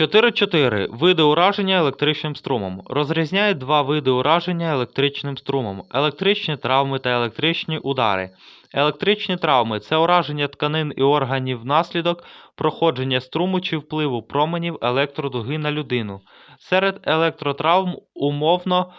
4.4. Види ураження електричним струмом. Розрізняють два види ураження електричним струмом: електричні травми та електричні удари. Електричні травми це ураження тканин і органів внаслідок проходження струму чи впливу променів електродуги на людину. Серед електротравм умовно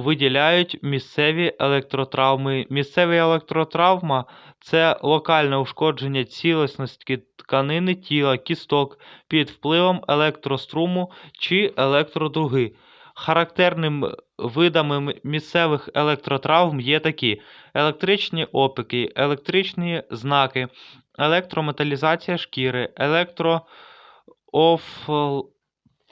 виділяють місцеві електротравми. Місцеві електротравма це локальне ушкодження цілісності тканини тіла, кісток під впливом електроструму чи електродуги. Характерним видами місцевих електротравм є такі: електричні опіки, електричні знаки, електрометалізація шкіри,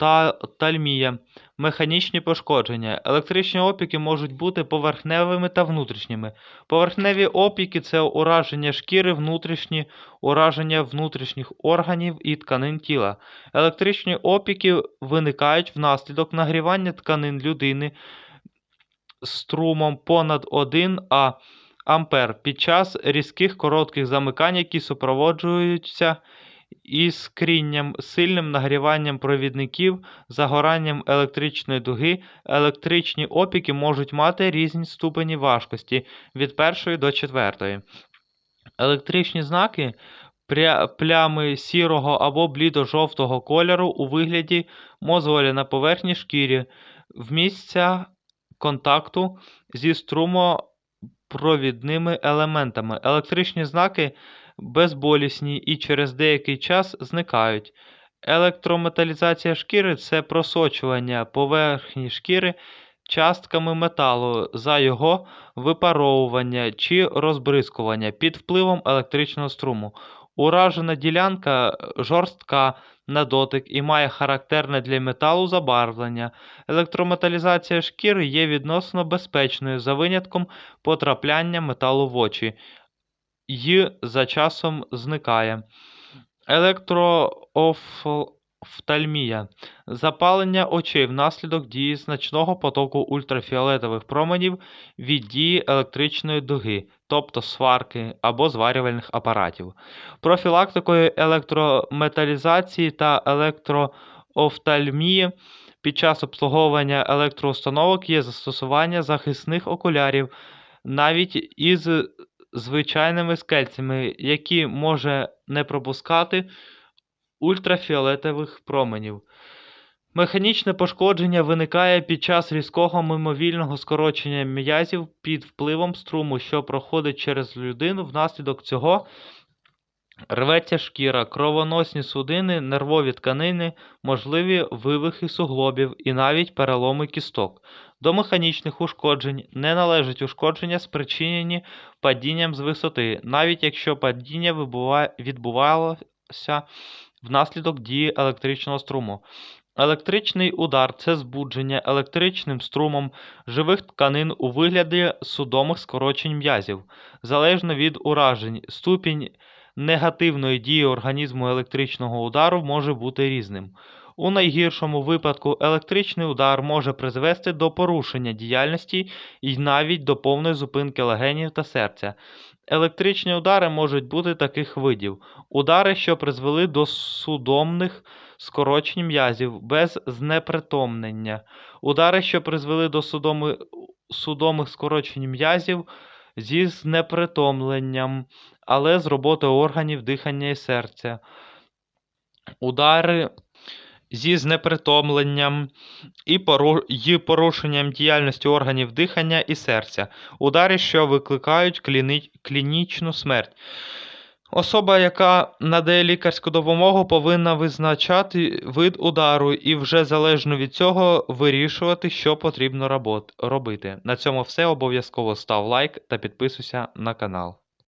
електроофтальмія, механічні пошкодження. Електричні опіки можуть бути поверхневими та внутрішніми. Поверхневі опіки це ураження шкіри, внутрішні ураження внутрішніх органів і тканин тіла. Електричні опіки виникають внаслідок нагрівання тканин людини струмом понад 1 А ампер під час різких коротких замикань, які супроводжуються іскрінням, сильним нагріванням провідників, загоранням електричної дуги. Електричні опіки можуть мати різні ступені важкості від першої до четвертої. Електричні знаки плями сірого або блідо-жовтого кольору у вигляді мозолі на поверхні шкірі в місця контакту зі струмопровідними елементами. Електричні знаки безболісні і через деякий час зникають. Електрометалізація шкіри це просочування поверхні шкіри частками металу за його випаровування чи розбризкування під впливом електричного струму. Уражена ділянка жорстка на дотик і має характерне для металу забарвлення. Електрометалізація шкіри є відносно безпечною за винятком потрапляння металу в очі й за часом зникає. Електроофтальмія запалення очей внаслідок дії значного потоку ультрафіолетових променів від дії електричної дуги, тобто сварки або зварювальних апаратів. Профілактикою електрометалізації та електроофтальмії під час обслуговування електроустановок є застосування захисних окулярів навіть із звичайними скельцями, які може не пропускати ультрафіолетових променів. Механічне пошкодження виникає під час різкого мимовільного скорочення м'язів під впливом струму, що проходить через людину. Внаслідок цього рветься шкіра, кровоносні судини, нервові тканини, можливі вивихи суглобів і навіть переломи кісток. До механічних ушкоджень не належать ушкодження, спричинені падінням з висоти, навіть якщо падіння відбувалося внаслідок дії електричного струму. Електричний удар це збудження електричним струмом живих тканин у вигляді судомих скорочень м'язів. Залежно від уражень, ступінь негативної дії організму електричного удару може бути різним. У найгіршому випадку електричний удар може призвести до порушення діяльності і навіть до повної зупинки легенів та серця. Електричні удари можуть бути таких видів: удари, що призвели до судомних скорочень м'язів без знепритомнення, удари, що призвели до судоми, судомих скорочень м'язів зі знепритомленням, але з роботою органів дихання і серця. Удари зі знепритомленням і порушенням діяльності органів дихання і серця, удари, що викликають кліни- клінічну смерть. Особа, яка надає лікарську допомогу, повинна визначати вид удару і вже залежно від цього вирішувати, що потрібно робити. На цьому все. Обов'язково став лайк та підписуйся на канал.